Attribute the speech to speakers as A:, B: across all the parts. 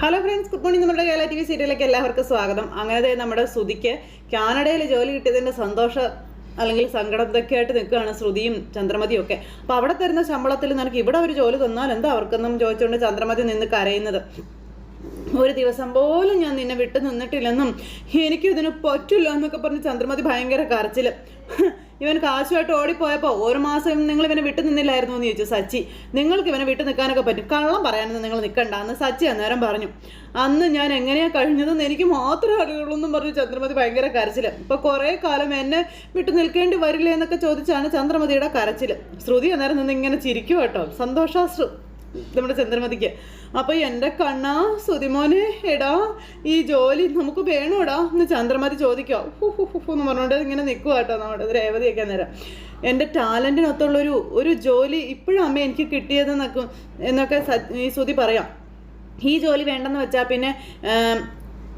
A: Hello friends good morning നമ്മുടെ Kerala T V സീരിയലിലേക്ക് എല്ലാവർക്കും സ്വാഗതം. അങ്ങനെ നമ്മുടെ ശ്രുതിക്ക് കാനഡയിൽ ജോലി കിട്ടിയതിന്റെ സന്തോഷം അല്ലെങ്കിൽ സങ്കടം ഇതൊക്കെയായിട്ട് നിൽക്കുകയാണ് ശ്രുതിയും ചന്ദ്രമതിയും ഒക്കെ. അപ്പോൾ അവിടെ തരുന്ന ശമ്പളത്തിൽ നിനക്ക് ഇവിടെ ഒരു ജോലി തന്നാൽ എന്താ അവർക്കെന്നും ചോദിച്ചുകൊണ്ട് ചന്ദ്രമതി നിന്ന് കരയുന്നത്? ഒരു ദിവസം പോലും ഞാൻ നിന്നെ വിട്ടു നിന്നിട്ടില്ലെന്നും എനിക്കും ഇതിന് പറ്റില്ല എന്നൊക്കെ പറഞ്ഞ് ചന്ദ്രമതി ഭയങ്കര കരച്ചിൽ ഇവൻ കാശുമായിട്ട് ഓടിപ്പോയപ്പോൾ ഒരു മാസം നിങ്ങൾ ഇവനെ വിട്ടു നിന്നില്ലായിരുന്നു എന്ന് ചോദിച്ചു സച്ചി. നിങ്ങൾക്ക് ഇവനെ വിട്ടു നിൽക്കാനൊക്കെ പറ്റും. കള്ളം പറയാനൊന്നും നിങ്ങൾ നിൽക്കണ്ട. എന്ന് സച്ചി അന്നേരം പറഞ്ഞു അന്ന് ഞാൻ എങ്ങനെയാ കഴിഞ്ഞതെന്ന് എനിക്ക് മാത്രമേ അറിയുള്ളൂ എന്നും പറഞ്ഞു ചന്ദ്രമതി ഭയങ്കര കരച്ചിൽ ഇപ്പൊ കുറേ കാലം എന്നെ വിട്ടു നിൽക്കേണ്ടി വരില്ലേ എന്നൊക്കെ ചോദിച്ചാണ് ചന്ദ്രമതിയുടെ കരച്ചിൽ ശ്രുതി അന്നേരം നിന്ന് ഇങ്ങനെ ചിരിക്കും കേട്ടോ. സന്തോഷാശ്രു നമ്മുടെ ചന്ദ്രമതിക്ക്. അപ്പൊ എന്റെ കണ്ണ സുതിമോനെ എടാ ഈ ജോലി നമുക്ക് വേണോടാ എന്ന് ചന്ദ്രമതി ചോദിക്കോ ഹു എന്ന് പറഞ്ഞുകൊണ്ട് ഇങ്ങനെ നിൽക്കുക കേട്ടോ നമ്മുടെ രേവതിയൊക്കെ നേരം എന്റെ ടാലന്റിനൊത്തുള്ളൊരു ഒരു ജോലി ഇപ്പോഴും അമ്മ എനിക്ക് കിട്ടിയതെന്നൊക്കെ എന്നൊക്കെ ഈ സുതി പറയാം. ഈ ജോലി വേണ്ടെന്ന് വെച്ചാൽ പിന്നെ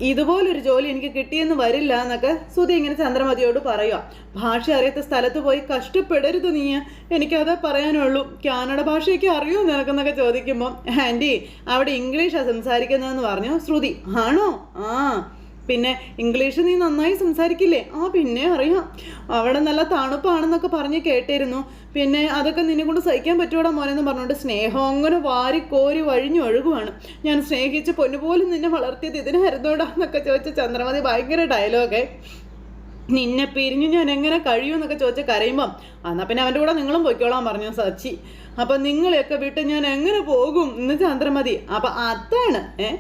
A: ഇതുപോലൊരു ജോലി എനിക്ക് കിട്ടിയെന്ന് വരില്ല എന്നൊക്കെ സുധി ഇങ്ങനെ ചന്ദ്രമതിയോട് പറയുക ഭാഷ അറിയാത്ത സ്ഥലത്ത് പോയി കഷ്ടപ്പെടരുത് നീ. എനിക്കതേ പറയാനുള്ളൂ. കാനഡ ഭാഷയൊക്കെ അറിയോ നിനക്കെന്നൊക്കെ ചോദിക്കുമ്പോൾ ആന്റി അവിടെ ഇംഗ്ലീഷാണ് സംസാരിക്കുന്നതെന്ന് പറഞ്ഞു? ശ്രുതി ആണോ? ആ. പിന്നെ ഇംഗ്ലീഷ് നീ നന്നായി സംസാരിക്കില്ലേ? ആ പിന്നെ അറിയാം. അവിടെ നല്ല തണുപ്പാണെന്നൊക്കെ പറഞ്ഞ് കേട്ടിരുന്നു. പിന്നെ അതൊക്കെ നിന്നെ കൊണ്ട് സഹിക്കാൻ പറ്റൂടാ മോനെന്ന് പറഞ്ഞുകൊണ്ട് സ്നേഹം അങ്ങനെ വാരി കോരി വഴിഞ്ഞു ഒഴുകുവാണ്. ഞാൻ സ്നേഹിച്ച് പൊന്നുപോലും നിന്നെ വളർത്തിയത് ഇതിനായിരുന്നോടാ എന്നൊക്കെ ചോദിച്ച ചന്ദ്രമതി ഭയങ്കര ഡയലോഗേ നിന്നെ പിരിഞ്ഞു ഞാൻ എങ്ങനെ കഴിയും എന്നൊക്കെ ചോദിച്ച കരയുമ്പം എന്നാൽ പിന്നെ അവന്റെ കൂടെ നിങ്ങളും പൊയ്ക്കോളാൻ പറഞ്ഞു സച്ചി. അപ്പൊ നിങ്ങളെയൊക്കെ വിട്ട് ഞാൻ എങ്ങനെ പോകും എന്ന് ചന്ദ്രമതി. അപ്പൊ അതാണ് ഏഹ്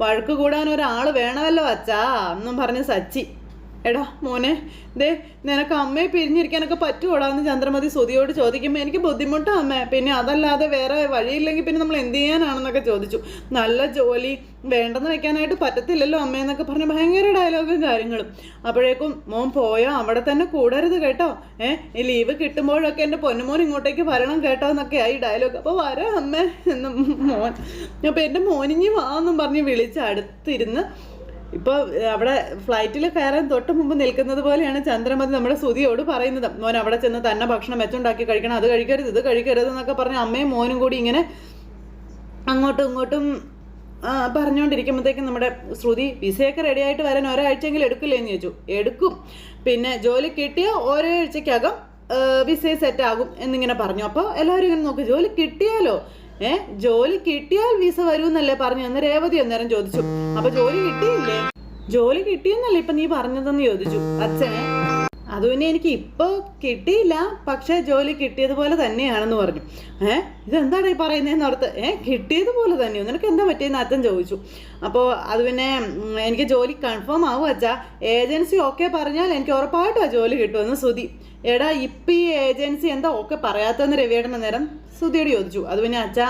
A: വഴക്ക് കൂടാൻ ഒരാൾ വേണമല്ലോ അച്ഛാ എന്നും പറഞ്ഞ് സച്ചി. എടാ മോനെ ദേ നിനക്ക് അമ്മയെ പിരിഞ്ഞിരിക്കാനൊക്കെ പറ്റുമോടാ എന്ന് ചന്ദ്രമതി സുതിയോട് ചോദിക്കുമ്പോൾ എനിക്ക് ബുദ്ധിമുട്ടാണ് അമ്മേ. പിന്നെ അതല്ലാതെ വേറെ വഴിയില്ലെങ്കിൽ പിന്നെ നമ്മൾ എന്ത് ചെയ്യാനാണെന്നൊക്കെ ചോദിച്ചു. നല്ല ജോലി വേണ്ടെന്ന് വെക്കാനായിട്ട് പറ്റത്തില്ലല്ലോ അമ്മയെന്നൊക്കെ പറഞ്ഞ് ഭയങ്കര ഡയലോഗും കാര്യങ്ങളും. അപ്പോഴേക്കും മോൻ പോയോ? അവിടെ തന്നെ കൂടരുത് കേട്ടോ. ഏ ഈ ലീവ് കിട്ടുമ്പോഴൊക്കെ എന്റെ പൊന്നുമോൻ ഇങ്ങോട്ടേക്ക് വരണം കേട്ടോ എന്നൊക്കെ ആയി ഡയലോഗ് അപ്പോൾ വരാം അമ്മേ എന്ന് മോൻ. അപ്പോൾ എന്റെ മോനിഞ്ഞി വാ എന്നും പറഞ്ഞ് വിളിച്ച് അടുത്തിരുന്ന് ഇപ്പോൾ അവിടെ ഫ്ലൈറ്റിൽ കയറാൻ തൊട്ട് മുമ്പ് നിൽക്കുന്നത് പോലെയാണ് ചന്ദ്രമതി നമ്മുടെ സുതിയോട് പറയുന്നത്. മോൻ അവിടെ ചെന്ന് തന്നെ ഭക്ഷണം വെച്ചുണ്ടാക്കി കഴിക്കണം. അത് കഴിക്കരുത് ഇത് കഴിക്കരുത് എന്നൊക്കെ പറഞ്ഞ് അമ്മയും മോനും കൂടി ഇങ്ങനെ അങ്ങോട്ടും ഇങ്ങോട്ടും പറഞ്ഞുകൊണ്ടിരിക്കുമ്പോഴത്തേക്കും നമ്മുടെ ശ്രുതി വിസയൊക്കെ റെഡിയായിട്ട് വരാൻ ഒരാഴ്ചയെങ്കിലും എടുക്കില്ലേ എന്ന് ചോദിച്ചു. എടുക്കും. പിന്നെ ജോലി കിട്ടിയ ഒരാഴ്ചക്കകം സെറ്റ് ആകും എന്നിങ്ങനെ പറഞ്ഞു. അപ്പോൾ എല്ലാവരും ഇങ്ങനെ നോക്കി. ജോലി കിട്ടിയാലോ? ഏ? ജോലി കിട്ടിയാൽ വിസ വരുമെന്നല്ലേ പറഞ്ഞു. എന്ന് രേവതി അന്നേരം ചോദിച്ചു. അപ്പൊ ജോലി കിട്ടിയില്ലേ? ജോലി കിട്ടിയെന്നല്ലേ ഇപ്പൊ നീ പറഞ്ഞതെന്ന് ചോദിച്ചു. അച്ഛനെ അത് പിന്നെ എനിക്ക് ഇപ്പോൾ കിട്ടിയില്ല. പക്ഷേ ജോലി കിട്ടിയതുപോലെ തന്നെയാണെന്ന് പറഞ്ഞു. ഏഹ് ഇതെന്താണ് ഈ പറയുന്നതെന്ന് ഓർത്ത്. ഏഹ് കിട്ടിയതുപോലെ തന്നെയോ? നിനക്ക് എന്താ പറ്റിയെന്ന് അച്ഛൻ ചോദിച്ചു. അപ്പോൾ അത് പിന്നെ എനിക്ക് ജോലി കൺഫേം ആവും അച്ഛാ. ഏജൻസി ഓക്കെ പറഞ്ഞാൽ എനിക്ക് ഉറപ്പായിട്ടും ആ ജോലി കിട്ടുമെന്ന് സുതി എടാ ഇപ്പം ഈ ഏജൻസി എന്താ ഓക്കെ പറയാത്തതെന്ന് രവിയേട്ടൻ നേരം സുധിയോട് ചോദിച്ചു. അത് പിന്നെ അച്ഛാ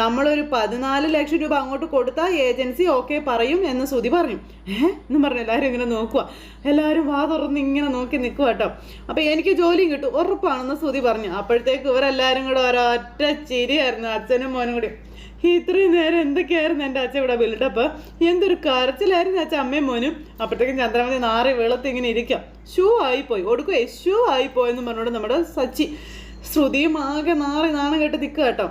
A: നമ്മളൊരു പതിനാല് ലക്ഷം രൂപ അങ്ങോട്ട് കൊടുത്താൽ ഏജൻസി ഓക്കെ പറയും എന്ന് സുധി പറഞ്ഞു. ഏഹ് എന്നും പറഞ്ഞു എല്ലാവരും ഇങ്ങനെ നോക്കുക എല്ലാവരും വാ തുറന്ന് ഇങ്ങനെ നോക്കി നിൽക്കുക കേട്ടോ. അപ്പം എനിക്ക് ജോലിയും കിട്ടും ഉറപ്പാണെന്ന് സുധി പറഞ്ഞു. അപ്പോഴത്തേക്ക് ഇവരെല്ലാവരും കൂടെ ഒരൊറ്റ ചിരിയായിരുന്നു അച്ഛനും മോനും കൂടി. ഇത്രയും നേരം എന്തൊക്കെയായിരുന്നു എന്റെ അച്ഛൻ ഇവിടെ ബിൽഡപ്പ്? എന്തൊരു കരച്ചിലായിരുന്നു അച്ഛൻ അമ്മയും മോനും? അപ്പോഴത്തേക്കും ചന്ദ്രമതി നാറി വെള്ളത്തിങ്ങനെ ഇരിക്കാം ഷൂ ആയിപ്പോയി ഒടുക്കുവേ ഷൂ ആയിപ്പോയെന്ന് പറഞ്ഞുകൊണ്ട് നമ്മുടെ സച്ചി ശ്രുതിയും ആകെ നാറി നാണം കേട്ട് നിൽക്കുക കേട്ടോ.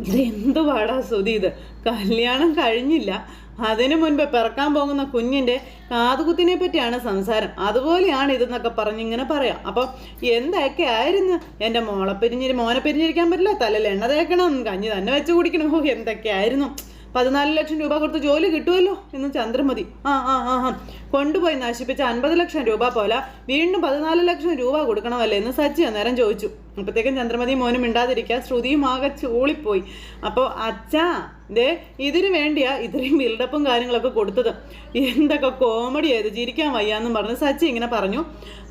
A: ഇത് എന്ത് പാടാ ശ്രുതി ഇത്? കല്യാണം കഴിഞ്ഞില്ല. അതിനു മുൻപ് പിറക്കാൻ പോകുന്ന കുഞ്ഞിന്റെ കാതുകുത്തിനെ പറ്റിയാണ് സംസാരം. അതുപോലെയാണ് ഇതെന്നൊക്കെ പറഞ്ഞ് ഇങ്ങനെ പറയാം. അപ്പം എന്തൊക്കെ ആയിരുന്നു? എന്റെ മോളെ പിരിഞ്ഞിരി മോനെ പിരിഞ്ഞിരിക്കാൻ പറ്റില്ല. തലയിൽ എണ്ണ തേക്കണം. കഞ്ഞി തന്നെ വെച്ച് കുടിക്കണം. എന്തൊക്കെയായിരുന്നു പതിനാല് ലക്ഷം രൂപ കൊടുത്ത് ജോലി കിട്ടുമല്ലോ എന്ന് ചന്ദ്രമതി ആ ആ ആ ആ. കൊണ്ടുപോയി നശിപ്പിച്ച അൻപത് ലക്ഷം രൂപ പോലെ വീണ്ടും പതിനാല് ലക്ഷം രൂപ കൊടുക്കണമല്ലേ എന്ന് സച്ചി അന്നേരം ചോദിച്ചു. അപ്പോഴത്തേക്കും ചന്ദ്രമതി മോനും മിണ്ടാതിരിക്കുക. ശ്രുതിയും ആകെ ചൂളിപ്പോയി. അപ്പോൾ അച്ഛാ ദേ ഇതിന് വേണ്ടിയാ ഇത്രയും ബിൽഡപ്പും കാര്യങ്ങളൊക്കെ കൊടുത്തത്. എന്തൊക്കെ കോമഡി ആയത് ചിരിക്കാൻ വയ്യാന്നും പറഞ്ഞ് സച്ചി ഇങ്ങനെ പറഞ്ഞു.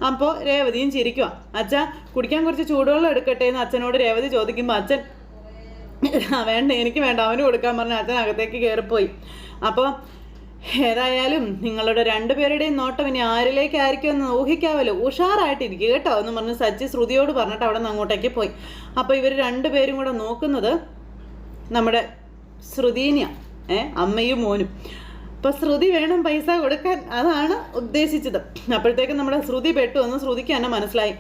A: അപ്പോൾ രേവതിയും ചിരിക്കുക അച്ഛാ കുടിക്കാൻ കുറച്ച് ചൂടുവെള്ളം എടുക്കട്ടെ എന്ന് അച്ഛനോട് രേവതി ചോദിക്കുമ്പോൾ അച്ഛൻ വേണ്ട എനിക്ക് വേണ്ട. അവന് കൊടുക്കാൻ പറഞ്ഞ അച്ഛൻ അകത്തേക്ക് കയറിപ്പോയി അപ്പോൾ ഏതായാലും നിങ്ങളുടെ രണ്ടുപേരുടെയും നോട്ടം ഇനി ആരിലേക്കായിരിക്കും എന്ന് ഊഹിക്കാമല്ലോ ഉഷാറായിട്ടിരിക്കുക കേട്ടോ എന്ന് പറഞ്ഞ് സച്ചി ശ്രുതിയോട് പറഞ്ഞിട്ട് അവിടെ നിന്ന് അങ്ങോട്ടേക്ക് പോയി. അപ്പോൾ ഇവർ രണ്ടുപേരും കൂടെ നോക്കുന്നത് നമ്മുടെ ശ്രുതീനിയ ഏ അമ്മയും മോനും. അപ്പോൾ ശ്രുതി വേണം പൈസ കൊടുക്കാൻ. അതാണ് ഉദ്ദേശിച്ചത്. അപ്പോഴത്തേക്കും നമ്മുടെ ശ്രുതി പെട്ടു എന്ന് ശ്രുതിക്ക് തന്നെ മനസ്സിലായി.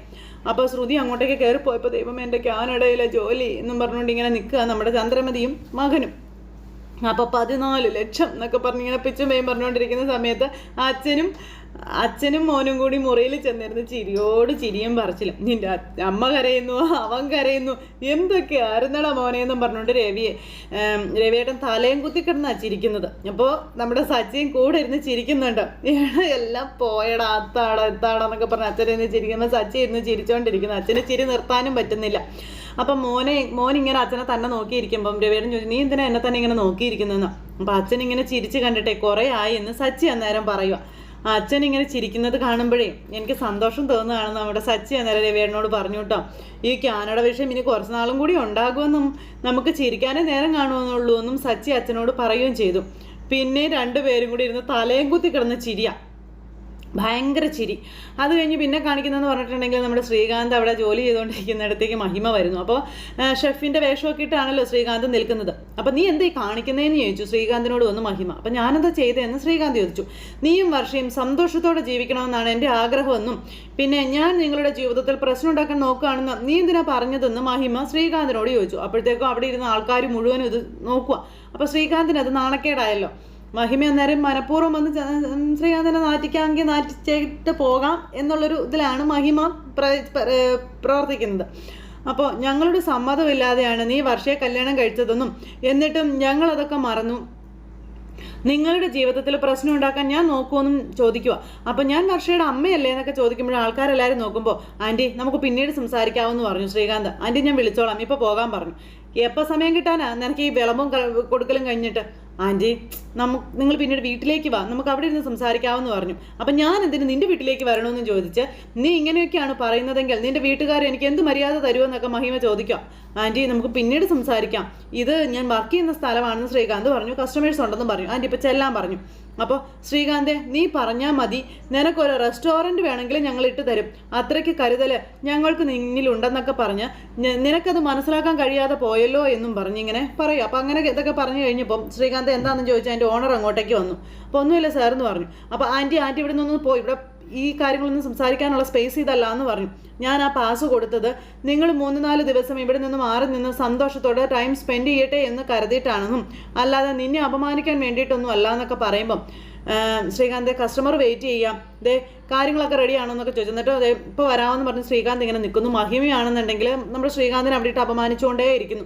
A: അപ്പോൾ ശ്രുതി അങ്ങോട്ടേക്ക് കയറി പോയപ്പോൾ ദൈവം എന്റെ ക്യാനഡയിലെ ജോലി എന്നും പറഞ്ഞുകൊണ്ട് ഇങ്ങനെ നിൽക്കുക. നമ്മുടെ ചന്ദ്രമതിയും മകനും. അപ്പോൾ പതിനാല് ലക്ഷം എന്നൊക്കെ പറഞ്ഞിങ്ങനെ പിച്ചും പേയും പറഞ്ഞുകൊണ്ടിരിക്കുന്ന സമയത്ത് അച്ഛനും അച്ഛനും മോനും കൂടി മുറിയിൽ ചെന്നിരുന്ന് ചിരിയോട് ചിരിയും പറിച്ചില്ല. നിന്റെ അമ്മ കരയുന്നു അവൻ കരയുന്നു എന്തൊക്കെ ആയിരുന്നടാ മോനെ എന്നും പറഞ്ഞുകൊണ്ട് രവിയെ രവിയേട്ടൻ തലയും കുത്തി കിടന്നാ ചിരിക്കുന്നത്. അപ്പോൾ നമ്മുടെ സച്ചിയും കൂടെ ഇരുന്ന് ചിരിക്കുന്നുണ്ട്. എല്ലാം പോയടാ അത്താടാ എത്താടാ എന്നൊക്കെ പറഞ്ഞ് അച്ഛൻ ഇരുന്ന് ചിരിക്കുമ്പോൾ സച്ചി ഇരുന്ന് ചിരിച്ചുകൊണ്ടിരിക്കുന്നു അച്ഛന് ചിരി നിർത്താനും പറ്റുന്നില്ല. അപ്പം മോനെ മോൻ ഇങ്ങനെ അച്ഛനെ തന്നെ നോക്കിയിരിക്കുമ്പം രവിയേട്ടൻ ചോദിച്ചു നീ എന്തിനാ എന്നെ തന്നെ ഇങ്ങനെ നോക്കിയിരിക്കുന്നതെന്ന്? അപ്പം അച്ഛൻ ഇങ്ങനെ ചിരിച്ച് കണ്ടിട്ടെ കുറേ ആയി എന്ന് സച്ചി അന്നേരം പറയുക അച്ഛൻ ഇങ്ങനെ ചിരിക്കുന്നത് കാണുമ്പോഴേ എനിക്ക് സന്തോഷം തോന്നുകയാണ് നമ്മുടെ സച്ചി അന്നേരം രവിയേട്ടനോട് പറഞ്ഞു കേട്ടോ. ഈ കാനഡ വിഷയം ഇനി കുറച്ച് നാളും കൂടി ഉണ്ടാകുമെന്നും നമുക്ക് ചിരിക്കാനേ നേരം കാണുമെന്നുള്ളൂ എന്നും സച്ചി അച്ഛനോട് പറയുകയും ചെയ്തു. പിന്നെ രണ്ടുപേരും കൂടി ഇരുന്ന് തലയും കുത്തി കിടന്ന് ചിരിയ. ഭയങ്കര ചിരി. അത് കഴിഞ്ഞ് പിന്നെ കാണിക്കുന്നതെന്ന് പറഞ്ഞിട്ടുണ്ടെങ്കിൽ നമ്മുടെ ശ്രീകാന്ത് അവിടെ ജോലി ചെയ്തുകൊണ്ടിരിക്കുന്നിടത്തേക്ക് മഹിമ വരുന്നു. അപ്പോൾ ഷെഫിന്റെ വേഷമൊക്കെ ഇട്ടാണല്ലോ ശ്രീകാന്ത് നിൽക്കുന്നത്. അപ്പോൾ നീ എന്തേ കാണിക്കുന്നതെന്ന് ചോദിച്ചു ശ്രീകാന്തിനോട് വന്ന് മഹിമ. അപ്പോൾ ഞാനെന്താ ചെയ്തതെന്ന് ശ്രീകാന്ത് ചോദിച്ചു. നീയും വർഷയും സന്തോഷത്തോടെ ജീവിക്കണമെന്നാണ് എന്റെ ആഗ്രഹമെന്നും പിന്നെ ഞാൻ നിങ്ങളുടെ ജീവിതത്തിൽ പ്രശ്നം ഉണ്ടാക്കാൻ നോക്കുകയാണെന്ന് നീ എന്തിനാ പറഞ്ഞതെന്ന് മഹിമ ശ്രീകാന്തിനോട് ചോദിച്ചു. അപ്പോഴത്തേക്കും അവിടെ ഇരുന്ന ആൾക്കാർ മുഴുവനും ഇത് നോക്കുക. അപ്പോൾ ശ്രീകാന്തിന് അത് നാണക്കേടായല്ലോ. മഹിമ അന്നേരം മനഃപൂർവം വന്ന് ശ്രീകാന്തിനെ നാറ്റിക്കാമെങ്കിൽ നാറ്റിച്ചിട്ട് പോകാം എന്നുള്ളൊരു ഇതിലാണ് മഹിമ പ്ര- പ്ര- പ്രവർത്തിക്കുന്നത്. അപ്പോൾ ഞങ്ങളുടെ സമ്മതമില്ലാതെയാണ് നീ വർഷയെ കല്യാണം കഴിച്ചതെന്നും എന്നിട്ടും ഞങ്ങളതൊക്കെ മറന്നു. നിങ്ങളുടെ ജീവിതത്തിൽ പ്രശ്നം ഉണ്ടാക്കാൻ ഞാൻ നോക്കുമെന്നും ചോദിക്കുക. അപ്പം ഞാൻ വർഷയുടെ അമ്മയല്ലേ എന്നൊക്കെ ചോദിക്കുമ്പോൾ ആൾക്കാരെല്ലാവരും നോക്കുമ്പോൾ ആന്റി നമുക്ക് പിന്നീട് സംസാരിക്കാമെന്ന് പറഞ്ഞു ശ്രീകാന്ത്. ആന്റി ഞാൻ വിളിച്ചോളാം. ഇപ്പോൾ പോകാൻ പറഞ്ഞു. എപ്പോൾ സമയം കിട്ടാനാ? നിനക്ക് ഈ വിളമ്പും കൊടുക്കലും കഴിഞ്ഞിട്ട്. ആന്റി നമുക്ക് നിങ്ങൾ പിന്നീട് വീട്ടിലേക്ക് വാ. നമുക്ക് അവിടെ ഇരുന്ന് സംസാരിക്കാമെന്ന് പറഞ്ഞു. അപ്പം ഞാൻ എന്തിന് നിന്റെ വീട്ടിലേക്ക് വരണമെന്ന് ചോദിച്ച് നീ ഇങ്ങനെയൊക്കെയാണ് പറയുന്നതെങ്കിൽ നിന്റെ വീട്ടുകാർ എനിക്ക് എന്ത് മര്യാദ തരുമെന്നൊക്കെ മഹിമ ചോദിക്കാം. ആന്റി നമുക്ക് പിന്നീട് സംസാരിക്കാം. ഇത് ഞാൻ വർക്ക് ചെയ്യുന്ന സ്ഥലമാണെന്ന് ശ്രീകാന്ത് പറഞ്ഞു കസ്റ്റമേഴ്സ് ഉണ്ടെന്നും പറഞ്ഞു. ആന്റി ഇപ്പം ചെല്ലാൻ പറഞ്ഞു. അപ്പോൾ ശ്രീകാന്തെ നീ പറഞ്ഞാൽ മതി. നിനക്കൊരു റെസ്റ്റോറന്റ് വേണമെങ്കിൽ ഞങ്ങൾ ഇട്ട് തരും. അത്രയ്ക്ക് കരുതൽ ഞങ്ങൾക്ക് നിന്നിലുണ്ടെന്നൊക്കെ പറഞ്ഞ് നിനക്കത് മനസ്സിലാക്കാൻ കഴിയാതെ പോയല്ലോ എന്നും പറഞ്ഞ് ഇങ്ങനെ പറയും. അപ്പോൾ അങ്ങനെ ഇതൊക്കെ പറഞ്ഞു കഴിഞ്ഞപ്പം ശ്രീകാന്ത് എന്താണെന്ന് ചോദിച്ചാൽ എന്റെ ഓണർ അങ്ങോട്ടേക്ക് വന്നു. അപ്പോൾ ഒന്നുമില്ല സാർ എന്ന് പറഞ്ഞു. അപ്പോൾ ആന്റി ആന്റി ഇവിടെ നിന്ന് പോയി ഇവിടെ ഈ കാര്യങ്ങളൊന്നും സംസാരിക്കാനുള്ള സ്പേസ് ഇതല്ല എന്ന് പറഞ്ഞു. ഞാൻ ആ പാസ് കൊടുത്തത് നിങ്ങൾ മൂന്ന് നാല് ദിവസം ഇവിടെ നിന്ന് മാറി നിന്ന് സന്തോഷത്തോടെ ടൈം സ്പെൻഡ് ചെയ്യട്ടെ എന്ന് കരുതിയിട്ടാണെന്നും അല്ലാതെ നിന്നെ അപമാനിക്കാൻ വേണ്ടിയിട്ടൊന്നും അല്ല എന്നൊക്കെ പറയുമ്പം ശ്രീകാന്ത് കസ്റ്റമർ വെയിറ്റ് ചെയ്യാം. ദേ കാര്യങ്ങളൊക്കെ റെഡി ആണോ എന്നൊക്കെ ചോദിച്ചു. എന്നിട്ട് അതെ ഇപ്പോൾ വരാമെന്ന് പറഞ്ഞ് ശ്രീകാന്ത് ഇങ്ങനെ നിൽക്കുന്നു. മഹിമയാണെന്നുണ്ടെങ്കിൽ നമ്മുടെ ശ്രീകാന്തിനെ അവിടെ ഇട്ട് അപമാനിച്ചുകൊണ്ടേ ഇരിക്കുന്നു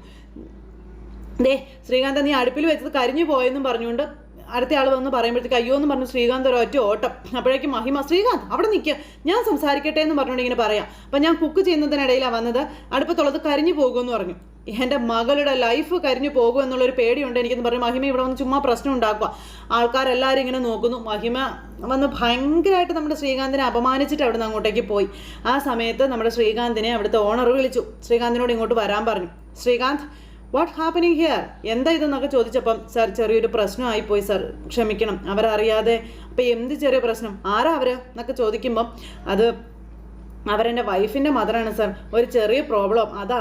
A: ദേ ശ്രീകാന്ത് നീ അടുപ്പിൽ വെച്ചത് കരിഞ്ഞു പോയെന്നും പറഞ്ഞുകൊണ്ട് അടുത്ത ആൾ വന്ന് പറയുമ്പോഴത്തേക്ക് അയ്യോ എന്ന് പറഞ്ഞു ശ്രീകാന്ത് ഒറ്റ ഓട്ടം. അപ്പോഴേക്കും മഹിമ ശ്രീകാന്ത് അവിടെ നിൽക്കുക ഞാൻ സംസാരിക്കട്ടെ എന്ന് പറഞ്ഞുകൊണ്ട് ഇങ്ങനെ പറയാം. അപ്പം ഞാൻ കുക്ക് ചെയ്യുന്നതിനിടയിലാണ് വന്നത്. അടുപ്പത്തുള്ളത് കരിഞ്ഞു പോകുമെന്ന് പറഞ്ഞു. എന്റെ മകളുടെ ലൈഫ് കരിഞ്ഞു പോകും എന്നുള്ളൊരു പേടിയുണ്ട് എനിക്കെന്ന് പറഞ്ഞു മഹിമ ഇവിടെ വന്ന് ചുമ്മാ പ്രശ്നം ഉണ്ടാക്കുക. ആൾക്കാരെല്ലാവരും ഇങ്ങനെ നോക്കുന്നു. മഹിമ വന്ന് ഭയങ്കരമായിട്ട് നമ്മുടെ ശ്രീകാന്തിനെ അപമാനിച്ചിട്ട് അവിടെ അങ്ങോട്ടേക്ക് പോയി. ആ സമയത്ത് നമ്മുടെ ശ്രീകാന്തിനെ അവിടുത്തെ ഓണർ വിളിച്ചു. ശ്രീകാന്തിനോട് ഇങ്ങോട്ട് വരാൻ പറഞ്ഞു. ശ്രീകാന്ത് വാട്ട് ഹാപ്പനിങ് ഹിയർ എന്താ ഇതെന്നൊക്കെ ചോദിച്ചപ്പം സർ ചെറിയൊരു പ്രശ്നമായി പോയി സർ ക്ഷമിക്കണം. അവരറിയാതെ അപ്പം എന്ത് ചെറിയ പ്രശ്നം? ആരാ അവർ എന്നൊക്കെ ചോദിക്കുമ്പം അത് അവരെന്റെ വൈഫിന്റെ മദറാണ് സർ ഒരു ചെറിയ പ്രോബ്ലം അതാ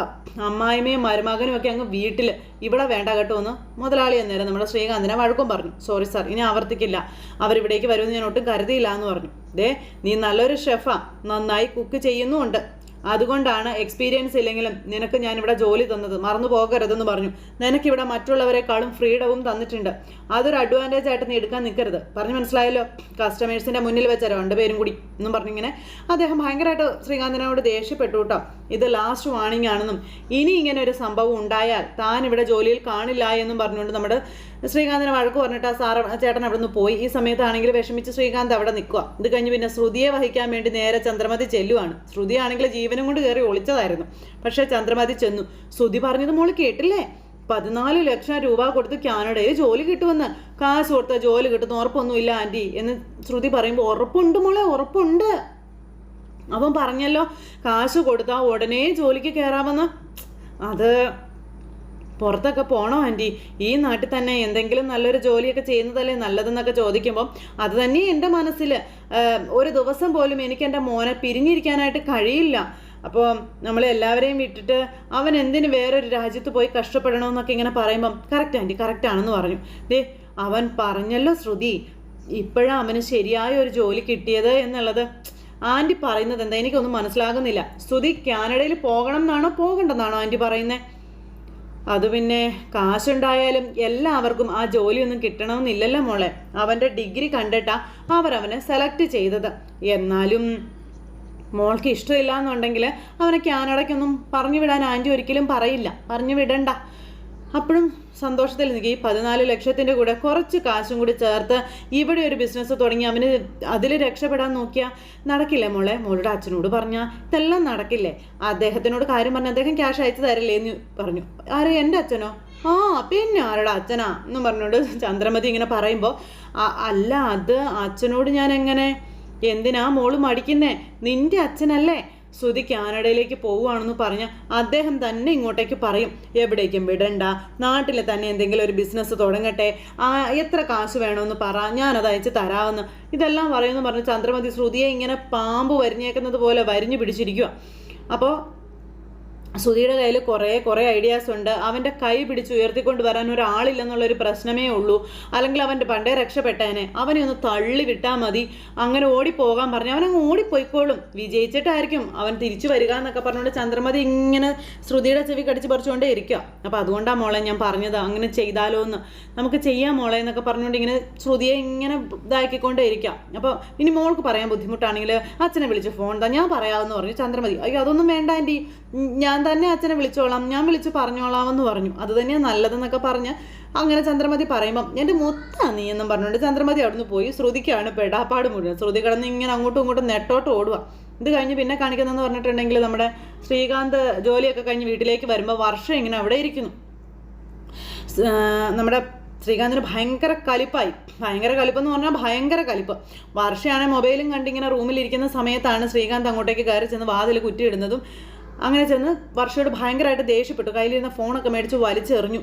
A: അമ്മായിമ്മയും മരുമകനും ഒക്കെ അങ്ങ് വീട്ടിൽ ഇവിടെ വേണ്ട കേട്ടോ എന്ന് മുതലാളി അന്നേരം നമ്മുടെ ശ്രീകാന്തിനെ വഴക്കും പറഞ്ഞു. സോറി സാർ ഇനി ആവർത്തിക്കില്ല. അവരിവിടേക്ക് വരുമെന്ന് ഞാൻ ഒട്ടും കരുതിയില്ല എന്ന് പറഞ്ഞു. ദേ നീ നല്ലൊരു ഷെഫാ നന്നായി കുക്ക് ചെയ്യുന്നുമുണ്ട്. അതുകൊണ്ടാണ് എക്സ്പീരിയൻസ് ഇല്ലെങ്കിലും നിനക്ക് ഞാൻ ഇവിടെ ജോലി തന്നത് മറന്നു പോകരുതെന്ന് പറഞ്ഞു. നിനക്കിവിടെ മറ്റുള്ളവരെക്കാളും ഫ്രീഡവും തന്നിട്ടുണ്ട്. അതൊരു അഡ്വാന്റേജ് ആയിട്ട് നീ എടുക്കാൻ നിൽക്കരുത്. പറഞ്ഞു മനസ്സിലായല്ലോ? കസ്റ്റമേഴ്സിന്റെ മുന്നിൽ വെച്ച രണ്ടുപേരും കൂടി എന്നും പറഞ്ഞിങ്ങനെ. അദ്ദേഹം ഭയങ്കരമായിട്ട് ശ്രീകാന്തിനോട് ദേഷ്യപ്പെട്ടു കേട്ടോ. ഇത് ലാസ്റ്റ് വാണിംഗ് ആണെന്നും. ഇനി ഇങ്ങനെ ഒരു സംഭവം ഉണ്ടായാൽ താൻ ഇവിടെ ജോലിയിൽ കാണില്ല എന്നും പറഞ്ഞുകൊണ്ട് നമ്മുടെ ശ്രീകാന്തിനെ വഴക്ക് പറഞ്ഞിട്ട് ആ സാറ് ചേട്ടൻ അവിടെ നിന്ന് പോയി. ഈ സമയത്താണെങ്കിൽ വിഷമിച്ച് ശ്രീകാന്ത് അവിടെ നിൽക്കുക ഇത് കഴിഞ്ഞ് പിന്നെ ശ്രുതിയെ വഹിക്കാൻ വേണ്ടി നേരെ ചന്ദ്രമതി ചെല്ലുവാണ്. ശ്രുതിയാണെങ്കിൽ ജീവനും കൊണ്ട് കയറി ഒളിച്ചതായിരുന്നു. പക്ഷേ ചന്ദ്രമതി ചെന്നു. ശ്രുതി പറഞ്ഞത് മോൾ കേട്ടില്ലേ? പതിനാല് ലക്ഷം രൂപ കൊടുത്ത് കാനഡയിൽ ജോലി കിട്ടുമെന്ന്. കാശ് കൊടുത്ത ജോലി കിട്ടുന്ന ഉറപ്പൊന്നുമില്ല ആന്റി എന്ന് ശ്രുതി പറയുമ്പോൾ ഉറപ്പുണ്ട് മോളെ ഉറപ്പുണ്ട്. അവൻ പറഞ്ഞല്ലോ കാശ് കൊടുത്താൽ ഉടനെ ജോലിക്ക് കയറാമെന്ന് അത് പുറത്തൊക്കെ പോണോ ആന്റി ഈ നാട്ടിൽ തന്നെ എന്തെങ്കിലും നല്ലൊരു ജോലിയൊക്കെ ചെയ്യുന്നതല്ലേ നല്ലതെന്നൊക്കെ ചോദിക്കുമ്പോൾ അത് തന്നെ എന്റെ മനസ്സിൽ ഒരു ദിവസം പോലും എനിക്ക് എന്റെ മോനെ പിരിഞ്ഞിരിക്കാനായിട്ട് കഴിയില്ല. അപ്പോൾ നമ്മൾ എല്ലാവരെയും വിട്ടിട്ട് അവൻ എന്തിന് വേറൊരു രാജ്യത്ത് പോയി കഷ്ടപ്പെടണമെന്നൊക്കെ ഇങ്ങനെ പറയുമ്പം കറക്റ്റ് ആന്റി കറക്റ്റ് ആണെന്ന് പറഞ്ഞു. ദേ അവൻ പറഞ്ഞല്ലോ ശ്രുതി ഇപ്പോഴാണ് അവന് ശരിയായ ഒരു ജോലി കിട്ടിയത് എന്നുള്ളത്. ആന്റി പറയുന്നത് എന്താ എനിക്കൊന്നും മനസ്സിലാകുന്നില്ല. ശ്രുതി കാനഡയിൽ പോകണം എന്നാണോ പോകണ്ടെന്നാണോ ആന്റി പറയുന്നത് അത് പിന്നെ കാശുണ്ടായാലും എല്ലാവർക്കും ആ ജോലിയൊന്നും കിട്ടണമെന്നില്ലല്ലോ മോളെ. അവന്റെ ഡിഗ്രി കണ്ടിട്ടാ അവർ അവനെ സെലക്ട് ചെയ്തത്. എന്നാലും മോൾക്ക് ഇഷ്ടമില്ല എന്നുണ്ടെങ്കിൽ അവനെ കാനഡയ്ക്കൊന്നും പറഞ്ഞു വിടാൻ ആന്റി ഒരിക്കലും പറയില്ല. പറഞ്ഞു വിടണ്ട അപ്പോഴും സന്തോഷത്തിൽ നിൽക്കുക. ഈ പതിനാല് ലക്ഷത്തിന്റെ കൂടെ കുറച്ച് കാശും കൂടി ചേർത്ത് ഇവിടെ ഒരു ബിസിനസ് തുടങ്ങി അവന് അതിൽ രക്ഷപ്പെടാൻ നോക്കിയാൽ നടക്കില്ലേ മോളെ? മോളുടെ അച്ഛനോട് പറഞ്ഞാൽ ഇതെല്ലാം നടക്കില്ലേ? അദ്ദേഹത്തിനോട് കാര്യം പറഞ്ഞു അദ്ദേഹം ക്യാഷ് അയച്ചു തരില്ലേ? എന്ന് പറഞ്ഞു. ആര്? എന്റെ അച്ഛനോ? ആ പിന്നെ ആരുടെ അച്ഛനാ? എന്നും പറഞ്ഞുകൊണ്ട് ചന്ദ്രമതി ഇങ്ങനെ പറയുമ്പോൾ അല്ല അത് അച്ഛനോട് ഞാൻ എങ്ങനെ എന്തിനാ മോൾ മടിക്കുന്നേ? നിന്റെ അച്ഛനല്ലേ? ശ്രുതി കാനഡയിലേക്ക് പോവുകയാണെന്ന് പറഞ്ഞ് അദ്ദേഹം തന്നെ ഇങ്ങോട്ടേക്ക് പറയും എവിടേക്കും വിടണ്ട. നാട്ടിൽ തന്നെ എന്തെങ്കിലും ഒരു ബിസിനസ് തുടങ്ങട്ടെ. എത്ര കാശ് വേണമെന്ന് പറ. ഞാനത് അയച്ച് തരാമെന്ന്. ഇതെല്ലാം പറയുമെന്ന് പറഞ്ഞ് ചന്ദ്രമതി ശ്രുതിയെ ഇങ്ങനെ പാമ്പ് വരിഞ്ഞേക്കുന്നത് പോലെ വരിഞ്ഞു പിടിച്ചിരിക്കുക അപ്പോൾ സുധിയുടെ കയ്യിൽ കുറേ കുറേ ഐഡിയാസ് ഉണ്ട്. അവന്റെ കൈ പിടിച്ച് ഉയർത്തിക്കൊണ്ട് വരാൻ ഒരാളില്ലെന്നുള്ളൊരു പ്രശ്നമേ ഉള്ളൂ. അല്ലെങ്കിൽ അവന്റെ പണ്ടേ രക്ഷപ്പെട്ടേനെ. അവനെ ഒന്ന് തള്ളി വിട്ടാൽ മതി. അങ്ങനെ ഓടിപ്പോകാൻ പറഞ്ഞു അവനങ്ങ് ഓടിപ്പോയിക്കോളും. വിജയിച്ചിട്ടായിരിക്കും അവൻ തിരിച്ചു വരിക എന്നൊക്കെ പറഞ്ഞുകൊണ്ട് ചന്ദ്രമതി ഇങ്ങനെ ശ്രുതിയുടെ ചെവി കടിച്ച് പറിച്ചുകൊണ്ടേ ഇരിക്കുക. അപ്പോൾ അതുകൊണ്ടാണ് മോളെ ഞാൻ പറഞ്ഞത്. അങ്ങനെ ചെയ്താലോ എന്ന്. നമുക്ക് ചെയ്യാം മോളെ എന്നൊക്കെ പറഞ്ഞുകൊണ്ട് ഇങ്ങനെ ശ്രുതിയെ ഇങ്ങനെ ഇതാക്കിക്കൊണ്ടേ ഇരിക്കാം അപ്പോൾ ഇനി മോൾക്ക് പറയാൻ ബുദ്ധിമുട്ടാണെങ്കിൽ അച്ഛനെ വിളിച്ച് ഫോൺ താ. ഞാൻ പറയാമെന്ന് പറഞ്ഞു. ചന്ദ്രമതി അയ്യോ അതൊന്നും വേണ്ട ആന്റി. ഞാൻ തന്നെ അച്ഛനെ വിളിച്ചോളാം ഞാൻ വിളിച്ച് പറഞ്ഞോളാമെന്ന് പറഞ്ഞു. അത് തന്നെയാണ് നല്ലതെന്നൊക്കെ പറഞ്ഞ് അങ്ങനെ ചന്ദ്രമതി പറയുമ്പം എന്റെ മൊത്ത നീ എന്നും പറഞ്ഞുകൊണ്ട് ചന്ദ്രമതി അവിടുന്ന് പോയി ശ്രുതിക്കാണ് പെടാപ്പാട് മുഴുവൻ. ശ്രുതി കിടന്ന് ഇങ്ങനെ അങ്ങോട്ടും ഇങ്ങോട്ടും നെട്ടോട്ട് ഓടുക ഇത് കഴിഞ്ഞ് പിന്നെ കാണിക്കുന്നതെന്ന് പറഞ്ഞിട്ടുണ്ടെങ്കിൽ നമ്മുടെ ശ്രീകാന്ത് ജോലിയൊക്കെ കഴിഞ്ഞ് വീട്ടിലേക്ക് വരുമ്പോൾ വർഷം ഇങ്ങനെ അവിടെ ഇരിക്കുന്നു. നമ്മുടെ ശ്രീകാന്തിന് ഭയങ്കര കലിപ്പായി. ഭയങ്കര കലിപ്പെന്ന് പറഞ്ഞാൽ ഭയങ്കര കലിപ്പ്. വർഷയാണെങ്കിൽ മൊബൈലും കണ്ടിങ്ങനെ റൂമിലിരിക്കുന്ന സമയത്താണ് ശ്രീകാന്ത് അങ്ങോട്ടേക്ക് കയറി ചെന്ന് വാതിൽ കുറ്റിയിടുന്നതും അങ്ങനെ ചെന്ന് വർഷയോട് ഭയങ്കരമായിട്ട് ദേഷ്യപ്പെട്ടു. കയ്യിലിരുന്ന ഫോണൊക്കെ മേടിച്ച് വലിച്ചെറിഞ്ഞു.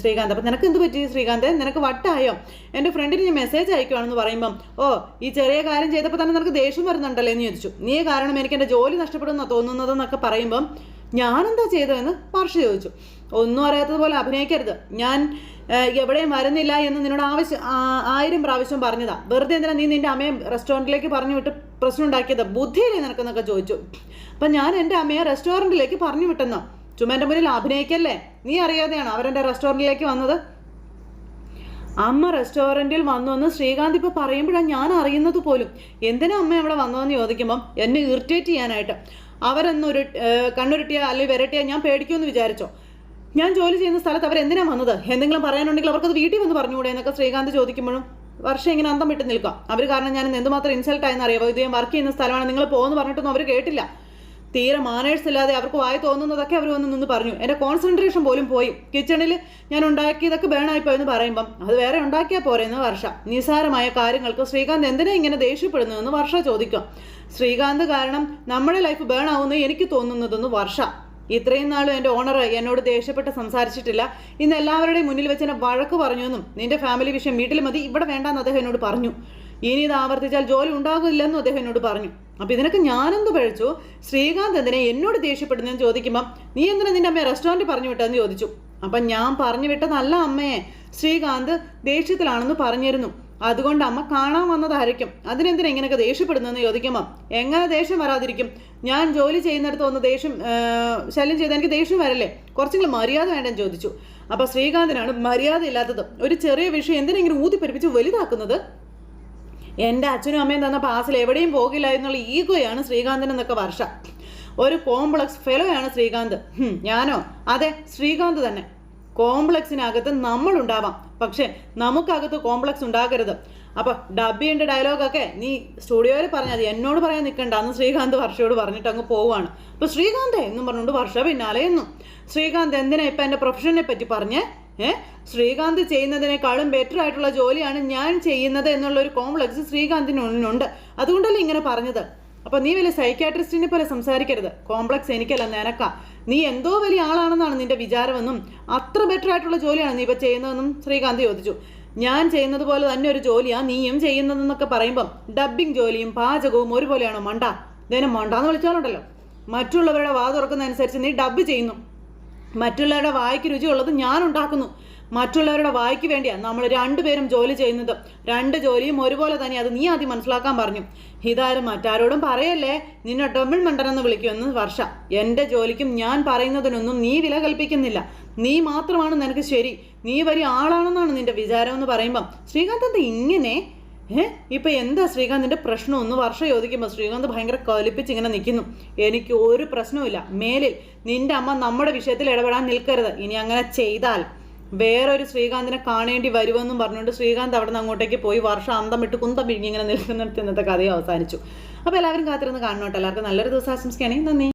A: ശ്രീകാന്ത് അപ്പം നിനക്ക് എന്ത് പറ്റി ശ്രീകാന്ത്? നിനക്ക് വട്ടായോ? എന്റെ ഫ്രണ്ടിന് ഞാൻ മെസ്സേജ് അയക്കുവാണെന്ന് പറയുമ്പം ഓ ഈ ചെറിയ കാര്യം ചെയ്തപ്പോൾ തന്നെ നിനക്ക് ദേഷ്യം വരുന്നുണ്ടല്ലേ? എന്ന് ചോദിച്ചു. നീ കാരണം എനിക്ക് എന്റെ ജോലി നഷ്ടപ്പെടുന്ന തോന്നുന്നതെന്നൊക്കെ പറയുമ്പം ഞാനെന്താ ചെയ്തതെന്ന്? വർഷ ചോദിച്ചു. ഒന്നും അറിയാത്തതുപോലെ അഭിനയിക്കരുത്. ഞാൻ എവിടെയും വരുന്നില്ല എന്ന് നിന്നോട് ആവശ്യം ആയിരം പ്രാവശ്യം പറഞ്ഞതാ. വെറുതെ എന്തിനാ നീ നിന്റെ അമ്മയെ റെസ്റ്റോറന്റിലേക്ക് പറഞ്ഞു വിട്ട് പ്രശ്നം ഉണ്ടാക്കിയത്? ബുദ്ധിയില്ലേ നിനക്കെന്നൊക്കെ ചോദിച്ചു. അപ്പം ഞാൻ എന്റെ അമ്മയെ റെസ്റ്റോറന്റിലേക്ക് പറഞ്ഞു വിട്ടെന്ന്. ചുമ്മാ എന്റെ മുന്നിൽ അഭിനയിക്കല്ലേ? നീ അറിയാതെയാണ് അവരെന്റെ റെസ്റ്റോറന്റിലേക്ക് വന്നത്? അമ്മ റെസ്റ്റോറന്റിൽ വന്നു എന്ന് ശ്രീകാന്ത് ഇപ്പോൾ പറയുമ്പോഴാണ് ഞാൻ അറിയുന്നത് പോലും. എന്തിനാ അമ്മ അവിടെ വന്നതെന്ന് ചോദിക്കുമ്പം എന്നെ ഇറിറ്റേറ്റ് ചെയ്യാനായിട്ട്. അവരെന്നൊരു കണ്ണുരുട്ടിയ അല്ലെങ്കിൽ വിരട്ടിയാൽ ഞാൻ പേടിക്കുമെന്ന് വിചാരിച്ചോ. ഞാൻ ജോലി ചെയ്യുന്ന സ്ഥലത്ത് അവർ എന്തിനാ വന്നത്? എന്തെങ്കിലും പറയാനുണ്ടെങ്കിൽ അവർക്കത് വീട്ടിൽ വന്ന് പറഞ്ഞുകൂടെ എന്നൊക്കെ ശ്രീകാന്ത് ചോദിക്കുമ്പോഴും വർഷം ഇങ്ങനെ അന്തം വിട്ട് നിൽക്കാം. അവർ കാരണം ഞാൻ എന്തുമാത്രം ഇൻസൾട്ട് ആയെന്ന് അറിയാമോ ഇത് ഞാൻ വർക്ക് ചെയ്യുന്ന സ്ഥലമാണ്. നിങ്ങൾ പോകുമെന്ന് പറഞ്ഞിട്ടൊന്നും അവർ കേട്ടില്ല. തീരെ മാനേഴ്സ് ഇല്ലാതെ അവർക്ക് വായി തോന്നുന്നതൊക്കെ അവർ വന്ന് നിന്ന് പറഞ്ഞു. എന്റെ കോൺസെൻട്രേഷൻ പോലും പോയി. കിച്ചണിൽ ഞാൻ ഉണ്ടാക്കിയതൊക്കെ ബേണായിപ്പോയെന്ന് പറയുമ്പം അത് വേറെ ഉണ്ടാക്കിയാൽ പോരെന്ന് വർഷ. നിസാരമായ കാര്യങ്ങൾക്ക് ശ്രീകാന്ത് എന്തിനാ ഇങ്ങനെ ദേഷ്യപ്പെടുന്നതെന്ന് വർഷ ചോദിക്കാം. ശ്രീകാന്ത് കാരണം നമ്മുടെ ലൈഫ് ബേൺ ആവുമെന്ന് എനിക്ക് തോന്നുന്നതെന്ന് വർഷ. ഇത്രയും നാളും എന്റെ ഓണർ എന്നോട് ദേഷ്യപ്പെട്ട് സംസാരിച്ചിട്ടില്ല. ഇന്ന് എല്ലാവരുടെയും മുന്നിൽ വെച്ച് എന്നെ വഴക്ക് പറഞ്ഞു എന്നും നിന്റെ ഫാമിലി വിഷയം വീട്ടിൽ മതി ഇവിടെ വേണ്ടെന്ന് അദ്ദേഹം എന്നോട് പറഞ്ഞു. ഇനി ഇത് ആവർത്തിച്ചാൽ ജോലി ഉണ്ടാകില്ലെന്നും അദ്ദേഹം എന്നോട് പറഞ്ഞു. അപ്പോൾ ഇതിനൊക്കെ ഞാനെന്ത് പഴിച്ചു? ശ്രീകാന്ത് എന്തിനെ എന്നോട് ദേഷ്യപ്പെടുന്നതെന്ന് ചോദിക്കുമ്പം നീ എന്തിനാ നിന്റെ അമ്മയെ റെസ്റ്റോറന്റ് പറഞ്ഞു വിട്ടതെന്ന് ചോദിച്ചു. അപ്പം ഞാൻ പറഞ്ഞു വിട്ടതല്ല അമ്മയെ. ശ്രീകാന്ത് ദേഷ്യത്തിലാണെന്ന് പറഞ്ഞിരുന്നു. അതുകൊണ്ട് അമ്മ കാണാൻ വന്നതായിരിക്കും. അതിനെന്തിനാ ഇങ്ങനെയൊക്കെ ദേഷ്യപ്പെടുന്നതെന്ന് ചോദിക്കുമ്പോൾ എങ്ങനെ ദേഷ്യം വരാതിരിക്കും? ഞാൻ ജോലി ചെയ്യുന്നിടത്ത് ഒന്ന് ദേഷ്യം ശല്യം ചെയ്താൽ എനിക്ക് ദേഷ്യം വരല്ലേ? കുറച്ചെങ്കിലും മര്യാദ വേണ്ടെന്ന് ചോദിച്ചു. അപ്പോൾ ശ്രീകാന്തിനാണ് മര്യാദ ഇല്ലാത്തത് ഒരു ചെറിയ വിഷയം എന്തിനെങ്കിലും ഊതിപ്പെരിപ്പിച്ച് വലുതാക്കുന്നത്? എന്റെ അച്ഛനും അമ്മയും തന്ന പാസിൽ എവിടെയും പോകില്ല എന്നുള്ള ഈഗോയാണ് ശ്രീകാന്തൻ എന്നൊക്കെ വർഷ. ഒരു കോംപ്ലക്സ് ഫെലോയാണ് ശ്രീകാന്ത്. ഞാനോ? അതെ ശ്രീകാന്ത് തന്നെ. കോംപ്ലക്സിനകത്ത് നമ്മൾ ഉണ്ടാവാം പക്ഷെ നമുക്കകത്ത് കോംപ്ലക്സ് ഉണ്ടാകരുത്. അപ്പോൾ ഡബിയുടെ ഡയലോഗൊക്കെ നീ സ്റ്റുഡിയോയിൽ പറഞ്ഞാൽ മതി. എന്നോട് പറയാൻ നിൽക്കണ്ട അന്ന് ശ്രീകാന്ത് വർഷയോട് പറഞ്ഞിട്ട് അങ്ങ് പോവാണ്. അപ്പോൾ ശ്രീകാന്ത് എന്നും പറഞ്ഞുകൊണ്ട് വർഷ പിന്നാലെ എന്നും. ശ്രീകാന്ത് എന്തിനാ ഇപ്പം എന്റെ പ്രൊഫഷനെ പറ്റി പറഞ്ഞേ? ഏഹ് ശ്രീകാന്ത് ചെയ്യുന്നതിനേക്കാളും ബെറ്റർ ആയിട്ടുള്ള ജോലിയാണ് ഞാൻ ചെയ്യുന്നത് എന്നുള്ള ഒരു കോംപ്ലക്സ് ശ്രീകാന്തിനുണ്ട് അതുകൊണ്ടല്ലേ ഇങ്ങനെ പറഞ്ഞത്? അപ്പൊ നീ വലിയ സൈക്കാട്രിസ്റ്റിനെ പോലെ സംസാരിക്കരുത്. കോംപ്ലക്സ് എനിക്കല്ല നിനക്ക. നീ എന്തോ വലിയ ആളാണെന്നാണ് നിന്റെ വിചാരമെന്നും അത്ര ബെറ്റർ ആയിട്ടുള്ള ജോലിയാണ് നീ ഇപ്പം ചെയ്യുന്നതെന്നും ശ്രീകാന്ത് ചോദിച്ചു. ഞാൻ ചെയ്യുന്നത് പോലെ തന്നെ ഒരു ജോലിയാണ് നീയും ചെയ്യുന്നതെന്നൊക്കെ പറയുമ്പം ഡബ്ബിംഗ് ജോലിയും പാചകവും ഒരുപോലെയാണോ മണ്ട? ഇതേനെ മണ്ടാന്ന് വിളിച്ചാലുണ്ടല്ലോ. മറ്റുള്ളവരുടെ വാ തുറക്കുന്നതനുസരിച്ച് നീ ഡബ്ബ് ചെയ്യുന്നു. മറ്റുള്ളവരുടെ വായിക്ക് രുചിയുള്ളത് ഞാൻ ഉണ്ടാക്കുന്നു. മറ്റുള്ളവരുടെ വായിക്ക് വേണ്ടിയാണ് നമ്മൾ രണ്ടുപേരും ജോലി ചെയ്യുന്നത്. രണ്ട് ജോലിയും ഒരുപോലെ തന്നെ അത് നീ ആദ്യം മനസ്സിലാക്കാൻ പറഞ്ഞു. ഇതാരും മറ്റാരോടും പറയല്ലേ? നിന്നെ ഡബിൾ മണ്ടനെന്ന് വിളിക്കുമെന്ന് വർഷ. എന്റെ ജോലിക്കും ഞാൻ പറയുന്നതിനൊന്നും നീ വില കൽപ്പിക്കുന്നില്ല. നീ മാത്രമാണ് നിനക്ക് ശരി. നീ വലിയ ആളാണെന്നാണ് നിന്റെ വിചാരം എന്ന് പറയുമ്പം ശ്രീകാന്ത് എന്താ ഇങ്ങനെ? ഏ? ഇപ്പൊ എന്താ ശ്രീകാന്തിന്റെ പ്രശ്നം ഒന്ന് വർഷം ചോദിക്കുമ്പോൾ ശ്രീകാന്ത് ഭയങ്കര കലിപ്പിച്ച് ഇങ്ങനെ നിൽക്കുന്നു എനിക്ക് ഒരു പ്രശ്നവുമില്ല. മേലിൽ നിന്റെ അമ്മ നമ്മുടെ വിഷയത്തിൽ ഇടപെടാൻ നിൽക്കരുത്. ഇനി അങ്ങനെ ചെയ്താൽ വേറൊരു ശ്രീകാന്തിനെ കാണേണ്ടി വരുമെന്നും പറഞ്ഞുകൊണ്ട് ശ്രീകാന്ത് അവിടെ നിന്ന് അങ്ങോട്ടേക്ക് പോയി വർഷം അന്തം വിട്ട് കുന്തം പിഴിഞ്ഞിങ്ങനെ നിൽക്കുന്നിടത്ത് ഇന്നത്തെ കഥയും അവസാനിച്ചു. അപ്പോൾ എല്ലാവരും കാത്തിരുന്ന് കാണണം എല്ലാവർക്കും നല്ലൊരു ദിവസം ആശംസിക്കുകയാണെങ്കിൽ നന്ദി.